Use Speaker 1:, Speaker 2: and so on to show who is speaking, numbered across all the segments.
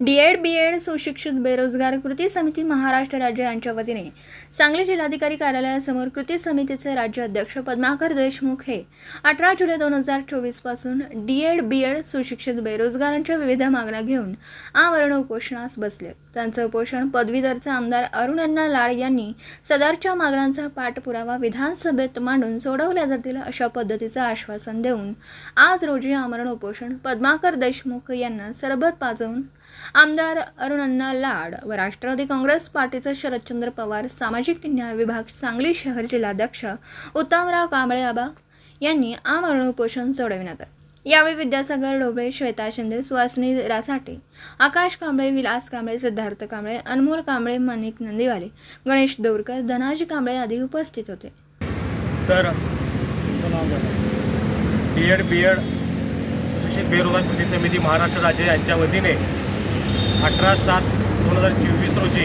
Speaker 1: D Ed B Ed सुशिक्षित बेरोजगार कृती समिती महाराष्ट्र राज्य यांच्या वतीने. सांगली जिल्हाधिकारी कार्यालयासमोर कृती समितीचे राज्य अध्यक्ष पद्माकर देशमुख हे. अठरा जुलै दोन हजार चोवीसपासून डी एड बी एड सुशिक्षित बेरोजगारांच्या विविध मागण्या घेऊन आवरण उपोषणास बसले. त्यांचं उपोषण पदवीधरचे आमदार अरुण अण्णा लाड यांनी सदरच्या मागण्यांचा पाठपुरावा विधानसभेत मांडून सोडवल्या जातील अशा पद्धतीचं आश्वासन देऊन आज रोजी आमरण उपोषण पद्माकर देशमुख यांना सरबत पाजवून आमदार अरुणअण्णा लाड व राष्ट्रवादी काँग्रेस पार्टीचे शरदचंद्र पवार सामाजिक न्याय विभाग सांगली शहर जिल्हाध्यक्ष उत्तमराव कांबळे आबा यांनी आमरण उपोषण सोडविण्यात यावेळी विद्यासागर डोबळे श्वेता शिंदे सुहासिनी रासाटे आकाश कांबळे विलास कांबळे सिद्धार्थ कांबळे अनमोल कांबळे मनिक नंदीवाले गणेश दोरकर धनाजी कांबळे आदी उपस्थित होते.
Speaker 2: तर बी एड बी एड बेरोजगार कृती समिती महाराष्ट्र राज्य यांच्या वतीने अठरा सात दोन हजार चोवीस रोजी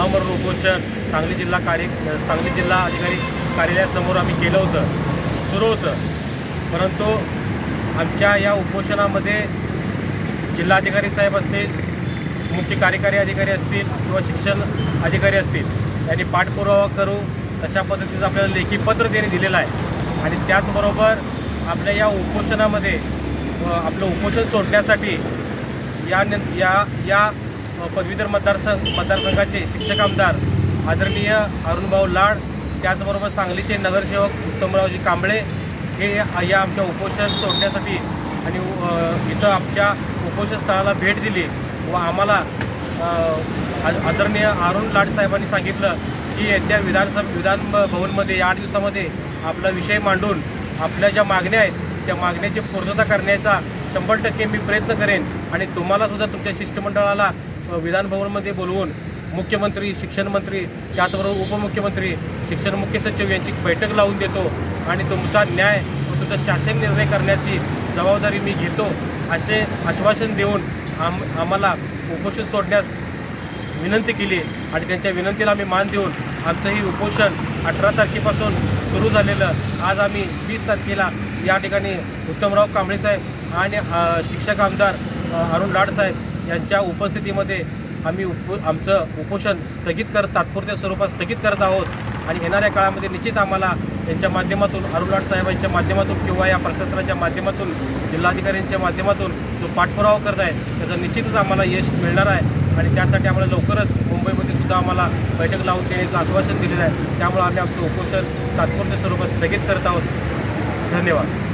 Speaker 2: अमर उपोषण सांगली जिल्हा कार्य सांगली जिल्हा अधिकारी कार्यालयासमोर आम्ही केलं होतं. सुरू होतं. परंतु आमच्या या उपोषणामध्ये जिल्हाधिकारी साहेब असतील मुख्य कार्यकारी अधिकारी असतील किंवा शिक्षण अधिकारी असतील यांनी पाठपुरावा करू तशा पद्धतीचं आपल्याला लेखी पत्र त्यांनी दिलेलं आहे. आणि त्याचबरोबर आपल्या या उपोषणामध्ये आपलं उपोषण सोडण्यासाठी या न या या पदवीधर मतदारसंघ मतदारसंघाचे शिक्षक आमदार आदरणीय अरुणभाऊ लाड त्याचबरोबर सांगलीचे नगरसेवक उत्तमरावजी कांबळे हे या आमच्या उपोषण सोडण्यासाठी आणि इथं आमच्या उपोषण स्थळाला भेट दिली व आम्हाला आदरणीय अरुण लाड साहेबांनी सांगितलं की येत्या विधानसभा विधान भवनमध्ये या आठ दिवसामध्ये आपला विषय मांडून आपल्या ज्या मागण्या आहेत त्या मागण्याची पूर्तता करण्याचा शंभर टक्के मी प्रयत्न करेन आणि तुम्हाला सुद्धा तुमच्या शिष्टमंडळाला विधानभवनमध्ये बोलवून मुख्यमंत्री शिक्षण मंत्री त्याचबरोबर उपमुख्यमंत्री शिक्षण मुख्य सचिव यांची बैठक लावून देतो आणि तुमचा न्याय व तुमचा शासन निर्णय करण्याची जबाबदारी मी घेतो असे आश्वासन देऊन आम आम्हाला उपोषण सोडण्यास विनंती केली आणि त्यांच्या विनंतीला आम्ही मान देऊन आमचंही उपोषण अठरा तारखेपासून सुरू झालेलं. आज आम्ही वीस तारखेला या ठिकाणी उत्तमराव कांबळेसाहेब आणि शिक्षक आमदार अरुण लाड साहेब यांच्या उपस्थितीमध्ये आम्ही उप आमचं उपोषण स्थगित करत तात्पुरत्या स्वरूपात स्थगित करत आहोत. आणि येणाऱ्या काळामध्ये निश्चित आम्हाला यांच्या माध्यमातून अरुण लाड साहेबांच्या माध्यमातून किंवा या प्रशासनाच्या माध्यमातून जिल्हाधिकाऱ्यांच्या माध्यमातून जो पाठपुरावा करत आहे त्याचं निश्चितच आम्हाला यश मिळणार आहे. आणि त्यासाठी आम्हाला लवकरच मुंबईमध्ये सुद्धा आम्हाला बैठक लावून देण्याचं आश्वासन दिलेलं आहे. त्यामुळे आम्ही आमचं उपोषण तात्पुरत्या स्वरूपात स्थगित करत आहोत. धन्यवाद.